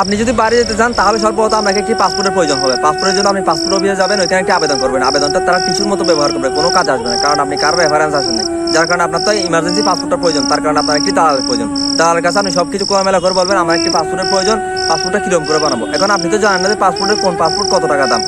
আপনি যদি বাড়ি যেতে চান, তাহলে সর্বপ্রথম আপনাকে একটি পাসপোর্টের প্রয়োজন হবে। পাসপোর্টের জন্য আপনি পাসপোর্ট অফিসে যাবেন, ওইখানে একটি আবেদন করবেন। আবেদনটা তারা কিছুর মতো ব্যবহার করবে, কোনো কাজ আসবে না, কারণ আপনি কারও রেফারেন্স আসেন যার কারণে আপনার তো ইমার্জেন্সি পাসপোর্টের প্রয়োজন, তার কারণে আপনার একটি দালালের প্রয়োজন। দালালের কাছে আপনি সব কিছু খোলামেলা করে বলবেন, আমার একটি পাসপোর্টের প্রয়োজন পাসপোর্টটা কীরকম করে বানাবো? এখন আপনি তো জানেন না যে পাসপোর্টের কোন পাসপোর্ট কত টাকা দাম।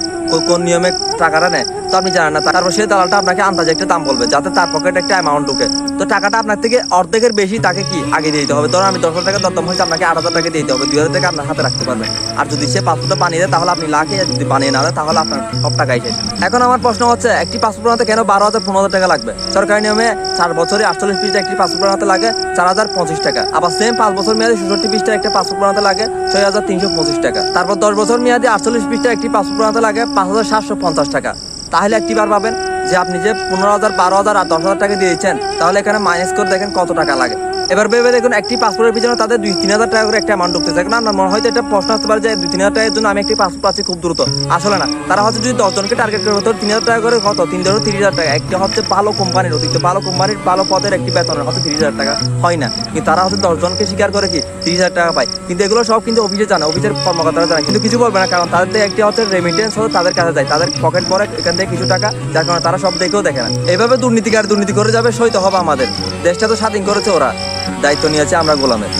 কোন নিয়মে টাকাটা নেয়? তো আপনি জানেন না, তারপর সেই দালালটা আপনাকে আন্দাজে একটা দাম বলবে, যাতে তার পকেটে একটা অ্যামাউন্ট ঢুকে। তো টাকাটা আপনার থেকে অর্ধেকের বেশি তাকে কি আগে দিয়ে দিতে হবে? ধরুন আমি দশ হাজার টাকা দরদাম হয়েছে, আপনাকে আট হাজার টাকা দিয়ে দিতে হবে, দুই হাজার টাকা আপনার হাতে রাখতে পারবেন। আর যদি সে পাসপোর্টটা বানিয়ে দেয়, তাহলে আপনি লাখে যদি বানিয়ে না দেয়, তাহলে আপনার সব টাকাই শেষ। এখন আমার প্রশ্ন হচ্ছে, একটি পাসপোর্ট বানাতে কেন বারো হাজার, পনেরো হাজার টাকা লাগবে? সরকারি নিয়মে চার বছরে আটচল্লিশ পিসটা একটি পাসপোর্ট বানাতে লাগে, চার হাজার পঁচিশ টাকা। আবার সেম পাঁচ বছর মেয়াদে ষষট্টি পিসটা একটা পাসপোর্ট বানাতে লাগে, ছয় হাজার তিনশো পঁচিশ টাকা। তারপর দশ বছর মেয়াদে আটচল্লিশ পিসটা একটি পাসপোর্ট বানাতে লাগে পাঁচ হাজার সাতশো পঞ্চাশ টাকা। তাহলে একটি বার পাবেন যে আপনি যে পনেরো হাজার, বারো হাজার আর দশ হাজার টাকা দিয়েছেন তাহলে এখানে মাইনাস করে দেখেন কত টাকা লাগে। এবার ভেবে দেখুন, একটি পাসপোর্টের পিছনে তাদের দুই তিন হাজার টাকা করে একটা অ্যামাউন্ট ঢুকতেছে। এখন আপনার মনে হয়তো এটা প্রশ্ন আসতে পারে যে দুই তিন হাজার টাকার জন্য আমি একটি পাসপোর্ট পাচ্ছি খুব দ্রুত। আসলে না। তারা হচ্ছে যদি দশজনকে টার্গেট করে হতো, তিন হাজার টাকা করে কত তিন হাজার তিরিশ হাজার টাকা। একটা হচ্ছে ভালো কোম্পানির অতিরিক্ত ভালো কোম্পানির ভালো পদের একটি বেতনের হচ্ছে তিরিশ হাজার টাকা। হয় না। কিন্তু তারা হচ্ছে দশজনকে স্বীকার করে কি, তিরিশ হাজার টাকা পায়। কিন্তু এগুলো সব কিন্তু অফিসে জানে, অফিসের কর্মকর্তারা জানে। কিন্তু কিছু বলবে না, কারণ তাদের একটি হচ্ছে রেমিটেন্স হচ্ছে তাদের কাছে যায়। তাদের পকেট পরে এখান থেকে কিছু টাকা, যার কারণে তারা সব দেখেও দেখে না। এভাবে দুর্নীতিকার দুর্নীতি করে যাবে সইতে হবে আমাদের। দেশটা তো স্বাধীন করেছে ওরা। দায়িত্ব নিয়েছে আমরা গোলামের।